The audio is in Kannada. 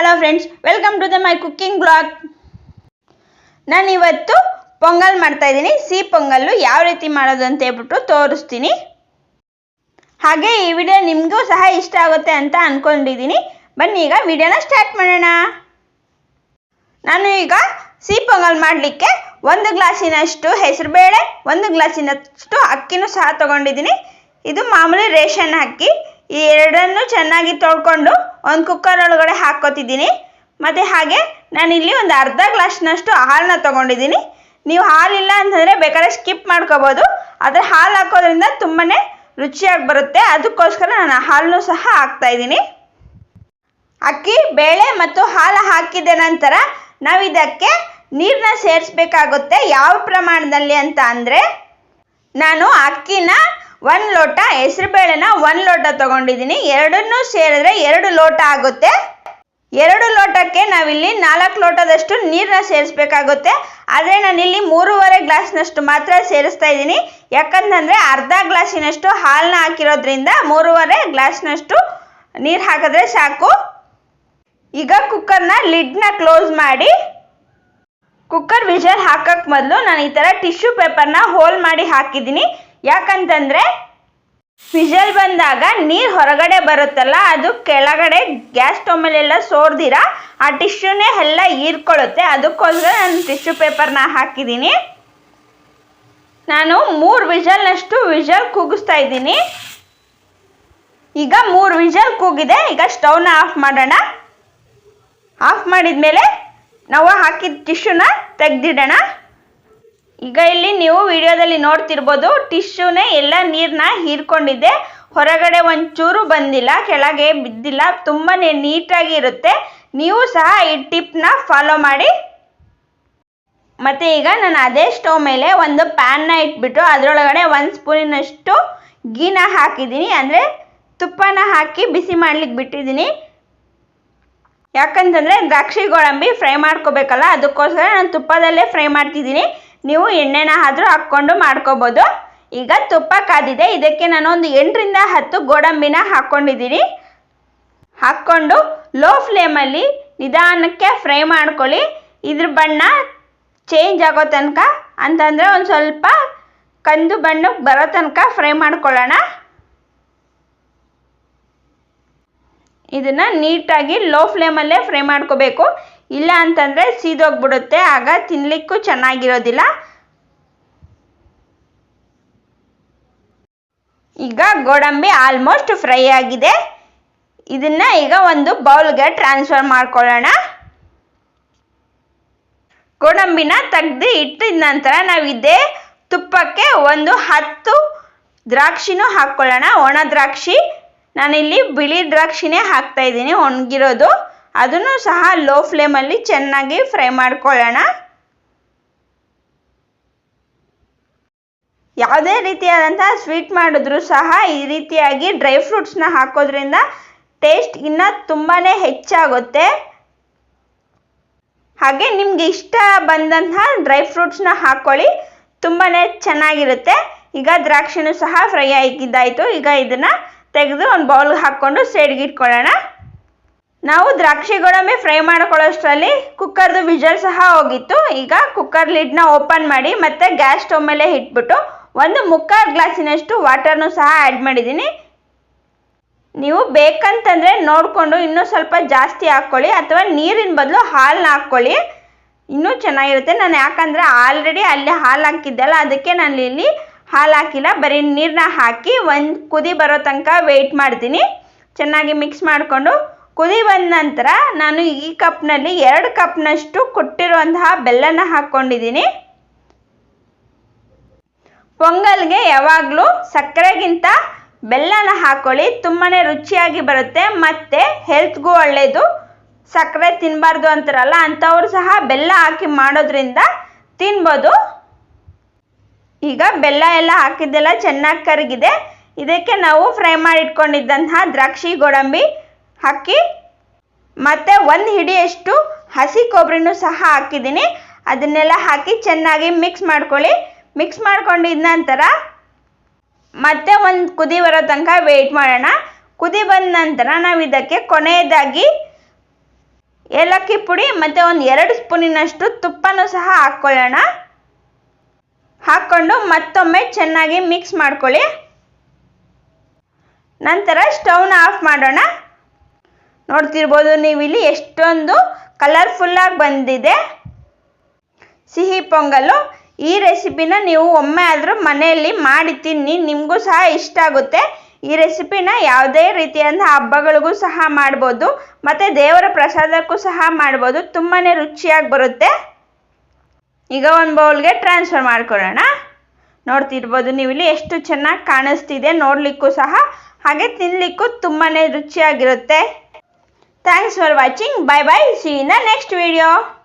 Hello friends welcome to the my cooking blog ನಾನು ಇವತ್ತು ಪೊಂಗಲ್ ಮಾಡ್ತಾ ಇದ್ದೀನಿ. ಸಿಹಿ ಪೊಂಗಲ್ಲು ಯಾವ ರೀತಿ ಮಾಡೋದು ಅಂತ ಹೇಳ್ಬಿಟ್ಟು ತೋರಿಸ್ತೀನಿ. ಹಾಗೆ ಈ ವಿಡಿಯೋ ನಿಮಗೂ ಸಹ ಇಷ್ಟ ಆಗುತ್ತೆ ಅಂತ ಅಂದ್ಕೊಂಡಿದ್ದೀನಿ ಬನ್ನಿ ಈಗ ವಿಡಿಯೋನ ಸ್ಟಾರ್ಟ್ ಮಾಡೋಣ. ನಾನು ಈಗ ಸಿಹಿ ಪೊಂಗಲ್ ಮಾಡಲಿಕ್ಕೆ ಒಂದು ಗ್ಲಾಸಿನಷ್ಟು ಹೆಸರುಬೇಳೆ, ಒಂದು ಗ್ಲಾಸಿನಷ್ಟು ಅಕ್ಕಿನೂ ಸಹ ತಗೊಂಡಿದ್ದೀನಿ. ಇದು ಮಾಮೂಲಿ ರೇಷನ್ ಅಕ್ಕಿ. ಈ ಎರಡನ್ನು ಚೆನ್ನಾಗಿ ತೊಳ್ಕೊಂಡು ಒಂದು ಕುಕ್ಕರ್ ಒಳಗಡೆ ಹಾಕ್ಕೊತಿದ್ದೀನಿ. ಮತ್ತು ಹಾಗೆ ನಾನಿಲ್ಲಿ ಒಂದು ಅರ್ಧ ಗ್ಲಾಸ್ನಷ್ಟು ಹಾಲನ್ನ ತೊಗೊಂಡಿದ್ದೀನಿ. ನೀವು ಹಾಲಿಲ್ಲ ಅಂತಂದರೆ ಬೇಕಾದ್ರೆ ಸ್ಕಿಪ್ ಮಾಡ್ಕೋಬೋದು. ಆದರೆ ಹಾಲು ಹಾಕೋದ್ರಿಂದ ತುಂಬಾ ರುಚಿಯಾಗಿ ಬರುತ್ತೆ. ಅದಕ್ಕೋಸ್ಕರ ನಾನು ಹಾಲನ್ನು ಸಹ ಹಾಕ್ತಾಯಿದ್ದೀನಿ ಅಕ್ಕಿ, ಬೇಳೆ ಮತ್ತು ಹಾಲು ಹಾಕಿದ ನಂತರ ನಾವು ಇದಕ್ಕೆ ನೀರನ್ನ ಸೇರಿಸ್ಬೇಕಾಗುತ್ತೆ. ಯಾವ ಪ್ರಮಾಣದಲ್ಲಿ ಅಂತ ಅಂದರೆ ನಾನು ಅಕ್ಕಿನ ಒಂದು ಲೋಟ ಹೆಸರುಬೇಳೆನ ಒಂದು ಲೋಟ ತಗೊಂಡಿದ್ದೀನಿ. ಎರಡನ್ನೂ ಸೇರಿದ್ರೆ ಎರಡು ಲೋಟ ಆಗುತ್ತೆ. ಎರಡು ಲೋಟಕ್ಕೆ ನಾವಿಲ್ಲಿ ನಾಲ್ಕು ಲೋಟದಷ್ಟು ನೀರನ್ನ ಸೇರಿಸ್ಬೇಕಾಗುತ್ತೆ. ಆದರೆ ನಾನಿಲ್ಲಿ ಮೂರುವರೆ ಗ್ಲಾಸ್ನಷ್ಟು ಮಾತ್ರ ಸೇರಿಸ್ತಾ ಇದ್ದೀನಿ. ಯಾಕಂತಂದರೆ ಅರ್ಧ ಗ್ಲಾಸಿನಷ್ಟು ಹಾಲನ್ನ ಹಾಕಿರೋದ್ರಿಂದ ಮೂರುವರೆ ಗ್ಲಾಸ್ನಷ್ಟು ನೀರು ಹಾಕಿದ್ರೆ ಸಾಕು. ಈಗ ಕುಕ್ಕರ್ನ ಲಿಡ್ನ ಕ್ಲೋಸ್ ಮಾಡಿ. ಕುಕ್ಕರ್ ವಿಷಲ್ ಹಾಕಕ್ಕೆ ಮೊದಲು ನಾನು ಈ ಥರ ಟಿಶ್ಯೂ ಪೇಪರ್ನ ಹೋಲ್ ಮಾಡಿ ಹಾಕಿದ್ದೀನಿ. ಯಾಕಂತಂದರೆ ವಿಷಲ್ ಬಂದಾಗ ನೀರು ಹೊರಗಡೆ ಬರುತ್ತಲ್ಲ, ಅದು ಕೆಳಗಡೆ ಗ್ಯಾಸ್ ಸ್ಟವ್ ಮೇಲೆಲ್ಲ ಸೋರ್ದಿರ, ಆ ಟಿಶ್ಯೂನೇ ಎಲ್ಲ ಹೀರ್ಕೊಳ್ಳುತ್ತೆ. ಅದಕ್ಕೋಸ್ಕರ ನಾನು ಟಿಶ್ಯೂ ಪೇಪರ್ನ ಹಾಕಿದ್ದೀನಿ ನಾನು ಮೂರು ವಿಷಲ್ನಷ್ಟು ವಿಷಲ್ ಕೂಗಿಸ್ತಾ ಇದ್ದೀನಿ. ಈಗ ಮೂರು ವಿಷಲ್ ಕೂಗಿದೆ. ಈಗ ಸ್ಟವ್ನ ಆಫ್ ಮಾಡೋಣ. ಆಫ್ ಮಾಡಿದ ಮೇಲೆ ನಾವು ಹಾಕಿದ ಟಿಶ್ಯೂನ ತೆಗ್ದಿಡೋಣ. ಈಗ ಇಲ್ಲಿ ನೀವು ವಿಡಿಯೋದಲ್ಲಿ ನೋಡ್ತಿರ್ಬೋದು ಟಿಶ್ಯೂನೇ ಎಲ್ಲ ನೀರನ್ನ ಹೀರ್ಕೊಂಡಿದೆ. ಹೊರಗಡೆ ಒಂಚೂರು ಬಂದಿಲ್ಲ, ಕೆಳಗೆ ಬಿದ್ದಿಲ್ಲ ತುಂಬಾ ನೀಟಾಗಿ ಇರುತ್ತೆ. ನೀವು ಸಹ ಈ ಟಿಪ್ನ ಫಾಲೋ ಮಾಡಿ. ಮತ್ತು ಈಗ ನಾನು ಅದೇ ಸ್ಟವ್ ಮೇಲೆ ಒಂದು ಪ್ಯಾನ್ನ ಇಟ್ಬಿಟ್ಟು ಅದರೊಳಗಡೆ ಒಂದು ಸ್ಪೂನಿನಷ್ಟು ಗೀನ ಹಾಕಿದ್ದೀನಿ. ಅಂದರೆ ತುಪ್ಪನ ಹಾಕಿ ಬಿಸಿ ಮಾಡ್ಲಿಕ್ಕೆ ಬಿಟ್ಟಿದ್ದೀನಿ. ಯಾಕಂತಂದರೆ ದ್ರಾಕ್ಷಿ ಗೋಡಂಬಿ ಫ್ರೈ ಮಾಡ್ಕೋಬೇಕಲ್ಲ, ಅದಕ್ಕೋಸ್ಕರ ನಾನು ತುಪ್ಪದಲ್ಲೇ ಫ್ರೈ ಮಾಡ್ತಿದ್ದೀನಿ. ನೀವು ಎಣ್ಣೆನ ಆದರೂ ಹಾಕ್ಕೊಂಡು ಮಾಡ್ಕೋಬೋದು. ಈಗ ತುಪ್ಪ ಕಾದಿದೆ. ಇದಕ್ಕೆ ನಾನು ಒಂದು ಎಂಟರಿಂದ ಹತ್ತು ಗೋಡಂಬಿನ ಹಾಕ್ಕೊಂಡಿದ್ದೀನಿ ಹಾಕ್ಕೊಂಡು ಲೋ ಫ್ಲೇಮಲ್ಲಿ ನಿಧಾನಕ್ಕೆ ಫ್ರೈ ಮಾಡ್ಕೊಳ್ಳಿ. ಇದ್ರ ಬಣ್ಣ ಚೇಂಜ್ ಆಗೋ ತನಕ, ಅಂತಂದರೆ ಒಂದು ಸ್ವಲ್ಪ ಕಂದು ಬಣ್ಣಕ್ಕೆ ಬರೋ ತನಕ ಫ್ರೈ ಮಾಡ್ಕೊಳ್ಳೋಣ. ಇದನ್ನು ನೀಟಾಗಿ ಲೋ ಫ್ಲೇಮಲ್ಲೇ ಫ್ರೈ ಮಾಡ್ಕೋಬೇಕು. ಇಲ್ಲ ಅಂತಂದರೆ ಸೀದೋಗ್ಬಿಡುತ್ತೆ. ಆಗ ತಿನ್ನಲಿಕ್ಕೂ ಚೆನ್ನಾಗಿರೋದಿಲ್ಲ. ಈಗ ಗೋಡಂಬಿ ಆಲ್ಮೋಸ್ಟ್ ಫ್ರೈ ಆಗಿದೆ. ಇದನ್ನು ಈಗ ಒಂದು ಬೌಲ್ಗೆ ಟ್ರಾನ್ಸ್ಫರ್ ಮಾಡ್ಕೊಳ್ಳೋಣ. ಗೋಡಂಬಿನ ತೆಗ್ದು ಇಟ್ಟಿದ ನಂತರ ನಾವು ಇದೇ ತುಪ್ಪಕ್ಕೆ ಒಂದು ಹತ್ತು ದ್ರಾಕ್ಷಿನೂ ಹಾಕ್ಕೊಳ್ಳೋಣ. ಒಣ ದ್ರಾಕ್ಷಿ. ನಾನಿಲ್ಲಿ ಬಿಳಿ ದ್ರಾಕ್ಷಿನೇ ಹಾಕ್ತಾ ಇದ್ದೀನಿ, ಒಣಗಿರೋದು. ಅದನ್ನು ಸಹ ಲೋ ಫ್ಲೇಮಲ್ಲಿ ಚೆನ್ನಾಗಿ ಫ್ರೈ ಮಾಡ್ಕೊಳ್ಳೋಣ. ಯಾವುದೇ ರೀತಿಯಾದಂಥ ಸ್ವೀಟ್ ಮಾಡಿದ್ರೂ ಸಹ ಈ ರೀತಿಯಾಗಿ ಡ್ರೈ ಫ್ರೂಟ್ಸ್ನ ಹಾಕೋದ್ರಿಂದ ಟೇಸ್ಟ್ ಇನ್ನೂ ತುಂಬಾ ಹೆಚ್ಚಾಗುತ್ತೆ. ಹಾಗೆ ನಿಮ್ಗೆ ಇಷ್ಟ ಬಂದಂತಹ ಡ್ರೈ ಫ್ರೂಟ್ಸ್ನ ಹಾಕ್ಕೊಳ್ಳಿ ತುಂಬಾ ಚೆನ್ನಾಗಿರುತ್ತೆ. ಈಗ ದ್ರಾಕ್ಷಿನೂ ಸಹ ಫ್ರೈ ಆಗಿದ್ದಾಯಿತು ಈಗ ಇದನ್ನು ತೆಗೆದು ಒಂದು ಬೌಲ್ಗೆ ಹಾಕ್ಕೊಂಡು ಸೈಡ್ಗೆ ಇಟ್ಕೊಳ್ಳೋಣ. ನಾವು ದ್ರಾಕ್ಷಿ ಗೋಡಂಬಿ ಫ್ರೈ ಮಾಡ್ಕೊಳ್ಳೋಷ್ಟರಲ್ಲಿ ಕುಕ್ಕರ್ದು ವಿಜಲ್ ಸಹ ಹೋಗಿತ್ತು. ಈಗ ಕುಕ್ಕರ್ ಲಿಡ್ನ ಓಪನ್ ಮಾಡಿ ಮತ್ತೆ ಗ್ಯಾಸ್ ಸ್ಟವ್ ಮೇಲೆ ಇಟ್ಬಿಟ್ಟು ಒಂದು ಮುಕ್ಕಾಲು ಗ್ಲಾಸಿನಷ್ಟು ವಾಟರ್ನು ಸಹ ಆ್ಯಡ್ ಮಾಡಿದ್ದೀನಿ. ನೀವು ಬೇಕಂತಂದರೆ ನೋಡಿಕೊಂಡು ಇನ್ನೂ ಸ್ವಲ್ಪ ಜಾಸ್ತಿ ಹಾಕ್ಕೊಳ್ಳಿ ಅಥವಾ ನೀರಿನ ಬದಲು ಹಾಲನ್ನ ಹಾಕ್ಕೊಳ್ಳಿ. ಇನ್ನೂ ಚೆನ್ನಾಗಿರುತ್ತೆ. ನಾನು ಯಾಕಂದರೆ ಆಲ್ರೆಡಿ ಅಲ್ಲಿ ಹಾಲು ಹಾಕಿದ್ದೆಲ್ಲ, ಅದಕ್ಕೆ ನಾನು ಇಲ್ಲಿ ಹಾಲು ಹಾಕಿಲ್ಲ. ಬರೀ ನೀರನ್ನ ಹಾಕಿ ಒಂದು ಕುದಿ ಬರೋ ತನಕ ವೆಯ್ಟ್ ಮಾಡ್ತೀನಿ. ಚೆನ್ನಾಗಿ ಮಿಕ್ಸ್ ಮಾಡಿಕೊಂಡು ಕುದಿ ಬಂದ ನಂತರ ನಾನು ಈ ಕಪ್ನಲ್ಲಿ ಎರಡು ಕಪ್ನಷ್ಟು ಕೊಟ್ಟಿರುವಂತಹ ಬೆಲ್ಲನ ಹಾಕ್ಕೊಂಡಿದ್ದೀನಿ. ಪೊಂಗಲ್ಗೆ ಯಾವಾಗಲೂ ಸಕ್ಕರೆಗಿಂತ ಬೆಲ್ಲನ ಹಾಕೊಳ್ಳಿ ತುಂಬಾ ರುಚಿಯಾಗಿ ಬರುತ್ತೆ, ಮತ್ತು ಹೆಲ್ತ್ಗೂ ಒಳ್ಳೆಯದು ಸಕ್ಕರೆ ತಿನ್ನಬಾರ್ದು ಅಂತಾರಲ್ಲ, ಅಂಥವ್ರು ಸಹ ಬೆಲ್ಲ ಹಾಕಿ ಮಾಡೋದ್ರಿಂದ ತಿನ್ಬೋದು. ಈಗ ಬೆಲ್ಲ ಎಲ್ಲ ಹಾಕಿದ್ದೆಲ್ಲ ಚೆನ್ನಾಗಿ ಕರಗಿದೆ. ಇದಕ್ಕೆ ನಾವು ಫ್ರೈ ಮಾಡಿ ಇಟ್ಕೊಂಡಿದ್ದಂತಹ ದ್ರಾಕ್ಷಿ ಗೋಡಂಬಿ ಹಾಕಿ ಮತ್ತೆ ಒಂದು ಹಿಡಿಯಷ್ಟು ಹಸಿ ಕೊಬ್ಬರಿನೂ ಸಹ ಹಾಕಿದ್ದೀನಿ. ಅದನ್ನೆಲ್ಲ ಹಾಕಿ ಚೆನ್ನಾಗಿ ಮಿಕ್ಸ್ ಮಾಡ್ಕೊಳ್ಳಿ. ಮಿಕ್ಸ್ ಮಾಡ್ಕೊಂಡಿದ ನಂತರ ಮತ್ತೆ ಒಂದು ಕುದಿ ಬರೋ ತನಕ ವೆಯ್ಟ್ ಮಾಡೋಣ. ಕುದಿ ಬಂದ ನಂತರ ನಾವು ಇದಕ್ಕೆ ಕೊನೆಯದಾಗಿ ಏಲಕ್ಕಿ ಪುಡಿ ಮತ್ತು ಒಂದು ಎರಡು ಸ್ಪೂನಿನಷ್ಟು ತುಪ್ಪನೂ ಸಹ ಹಾಕ್ಕೊಳ್ಳೋಣ ಹಾಕ್ಕೊಂಡು ಮತ್ತೊಮ್ಮೆ ಚೆನ್ನಾಗಿ ಮಿಕ್ಸ್ ಮಾಡ್ಕೊಳ್ಳಿ. ನಂತರ ಸ್ಟವ್ನ ಆಫ್ ಮಾಡೋಣ. ನೋಡ್ತಿರ್ಬೋದು ನೀವು ಇಲ್ಲಿ ಎಷ್ಟೊಂದು ಕಲರ್ಫುಲ್ಲಾಗಿ ಬಂದಿದೆ. ಸಿಹಿ ಪೊಂಗಲು. ಈ ರೆಸಿಪಿನ ನೀವು ಒಮ್ಮೆ ಆದರೂ ಮನೆಯಲ್ಲಿ ಮಾಡಿ ತಿನ್ನಿ, ನಿಮಗೂ ಸಹ ಇಷ್ಟ ಆಗುತ್ತೆ. ಈ ರೆಸಿಪಿನ ಯಾವುದೇ ರೀತಿಯಾದ ಹಬ್ಬಗಳಿಗೂ ಸಹ ಮಾಡ್ಬೋದು. ಮತ್ತು ದೇವರ ಪ್ರಸಾದಕ್ಕೂ ಸಹ ಮಾಡ್ಬೋದು. ತುಂಬಾ ರುಚಿಯಾಗಿ ಬರುತ್ತೆ. ಈಗ ಒಂದು ಬೌಲ್ಗೆ ಟ್ರಾನ್ಸ್ಫರ್ ಮಾಡ್ಕೊಳ್ಳೋಣ. ನೋಡ್ತಿರ್ಬೋದು ನೀವು ಇಲ್ಲಿ ಎಷ್ಟು ಚೆನ್ನಾಗಿ ಕಾಣಿಸ್ತಿದೆ ನೋಡಲಿಕ್ಕೂ ಸಹ. ಹಾಗೆ ತಿನ್ನಲಿಕ್ಕೂ ತುಂಬಾ ರುಚಿಯಾಗಿರುತ್ತೆ. Thanks for watching. Bye bye. See you in the next video.